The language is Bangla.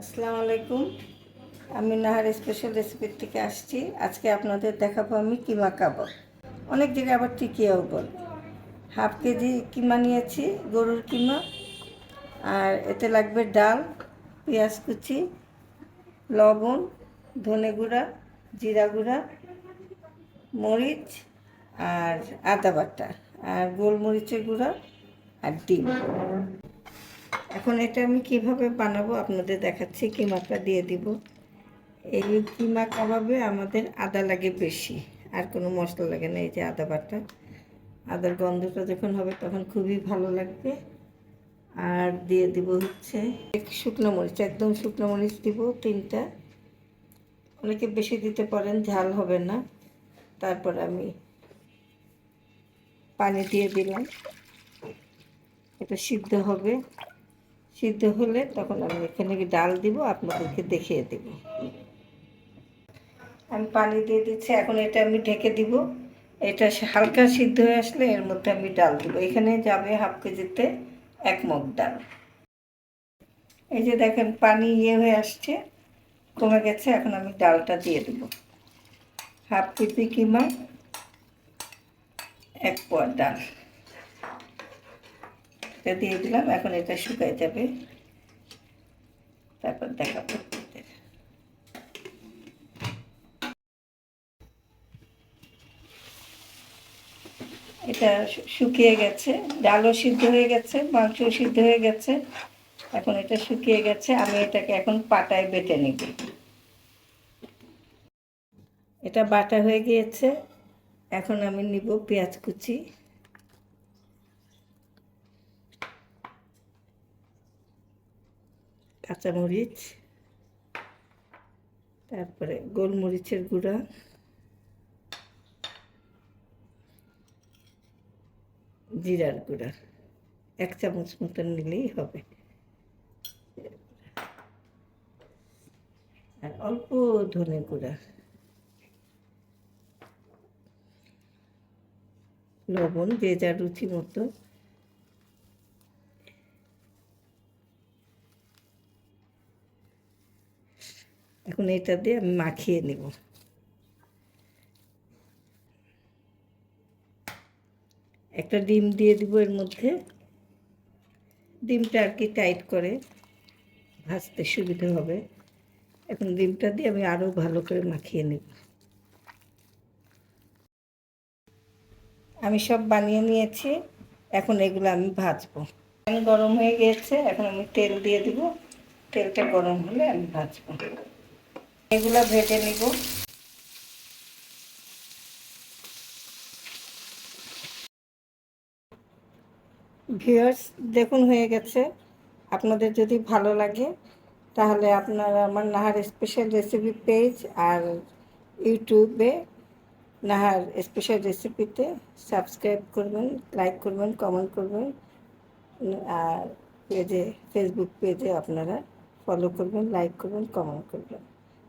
আসসালামু আলাইকুম। আমি নাহার স্পেশাল রেসিপির থেকে আসছি। আজকে আপনাদের দেখাবো আমি কিমা কাবাব। অনেক জায়গায় আবার টিকিয়াও বল। হাফ কেজি কিমা নিয়েছি, গরুর কিমা। আর এতে লাগবে ডাল, পেঁয়াজ কুচি, লবণ, ধনে গুঁড়া, জিরা গুঁড়া, মরিচ আর আদা বাটা, আর গোলমরিচের গুঁড়া আর ডিম। এখন এটা আমি কীভাবে বানাবো আপনাদের দেখাচ্ছি কিমাটা দিয়ে দিব। এই কিমা কাবাবে আমাদের আদা লাগে বেশি, আর কোনো মশলা লাগে না, এই যে আদা বাটা। আদার গন্ধটা যখন হবে তখন খুবই ভালো লাগবে। আর দিয়ে দিব হচ্ছে শুকনো মরিচ, একদম শুকনো মরিচ দিব তিনটা। অনেকে বেশি দিতে পারেন, ঝাল হবে না। তারপর আমি পানি দিয়ে দিলাম। এটা সিদ্ধ হবে। সিদ্ধ হলে তখন আমি এখানে ডাল দিব, আপনাদেরকে দেখিয়ে দেব। আমি পানি দিয়ে দিচ্ছি, এখন এটা আমি ঢেকে দিব। এটা হালকা সিদ্ধ হয়ে আসলে এর মধ্যে আমি ডাল দিব। এখানে যাবে হাফ কেজিতে এক মগ ডাল। এই যে দেখেন, পানি ইয়ে হয়ে আসছে, কমে গেছে, এখন আমি ডালটা দিয়ে দেব। হাফ কেজি কিমা এক পোয়া ডাল। এটা দিয়ে দিলাম, এখন এটা শুকায় যাবে। তারপর দেখাবো এটা শুকিয়ে গেছে, ডালও সিদ্ধ হয়ে গেছে, মাংসও সিদ্ধ হয়ে গেছে। এখন এটা শুকিয়ে গেছে, আমি এটাকে এখন পাটায় বেটে নিব। এটা বাটা হয়ে গিয়েছে, এখন আমি নিব পেঁয়াজ কুচি। কাঁচামরিচ, তারপরে গোলমরিচের গুঁড়া, জিরার গুঁড়া, এক চামচ মতন নিলেই হবে। আর অল্প ধনে গুঁড়া, লবণ যে যার রুচি মতো এখন এটা দিয়ে আমি মাখিয়ে নেব। একটা ডিম দিয়ে দিব এর মধ্যে। ডিমটা আর কি টাইট করে ভাজতে সুবিধা হবে। এখন ডিমটা দিয়ে আমি আরও ভালো করে মাখিয়ে নেব। আমি সব বানিয়ে নিয়েছি। এখন এগুলো আমি ভাজবো। গরম হয়ে গিয়েছে, এখন আমি তেল দিয়ে দিব। তেলটা গরম হলে আমি ভাজবো। এগুলো ভেজে নিব। ভিউয়ার্স, দেখুন হয়ে গেছে। আপনাদের যদি ভালো লাগে, তাহলে আপনারা আমার নাহার স্পেশাল রেসিপি পেজ আর ইউটিউবে নাহার স্পেশাল রেসিপিতে সাবস্ক্রাইব করবেন লাইক করবেন কমেন্ট করবেন। আর পেজে ফেসবুক পেজে আপনারা ফলো করবেন লাইক করবেন কমেন্ট করবেন।